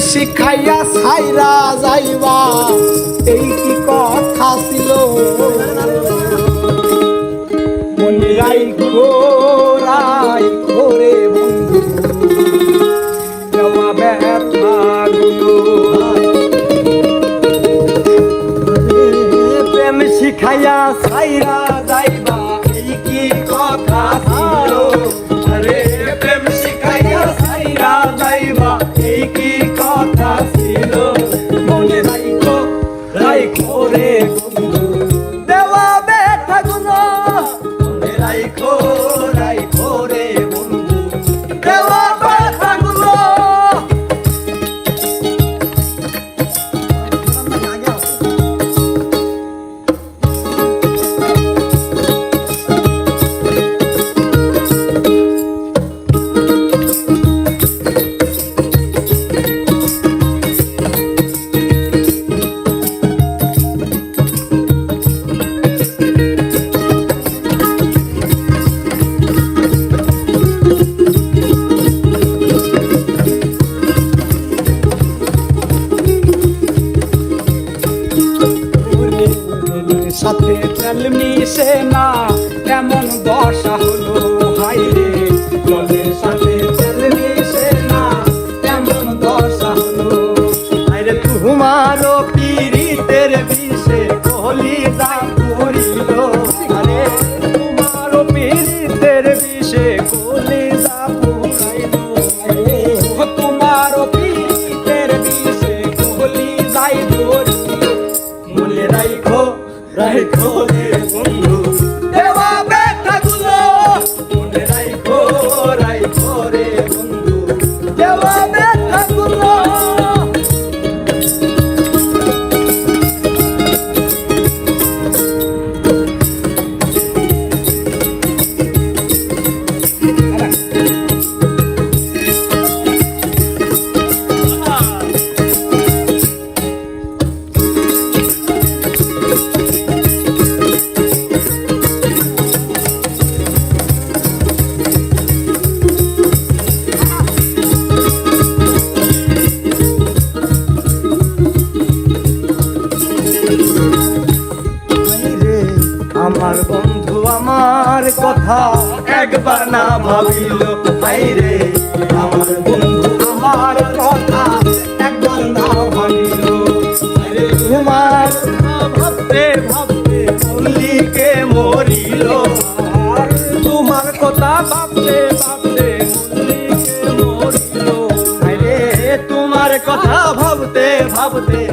শিখাইয়া ছাইরা যাইবা। এই কি কথা ছিল? মনিরাই ঘোরাই ঘোরে বন্ধু। জবাবে প্রেম শিখাইয়া ছাইরা যাইবা। সাথে চলমি মিশে না এমন দশা হলো হাইরে Like. call. আমার কথা একবার না ভাবিল। রে আমার বন্ধু আমার কথা একবার না ভাবিল। তোমার ভাবতে ভাবতে মল্লিকে মরিল। তোমার কথা ভাবতে ভাবতে মল্লিকে মরিল। তোমার কথা ভাবতে ভাবতে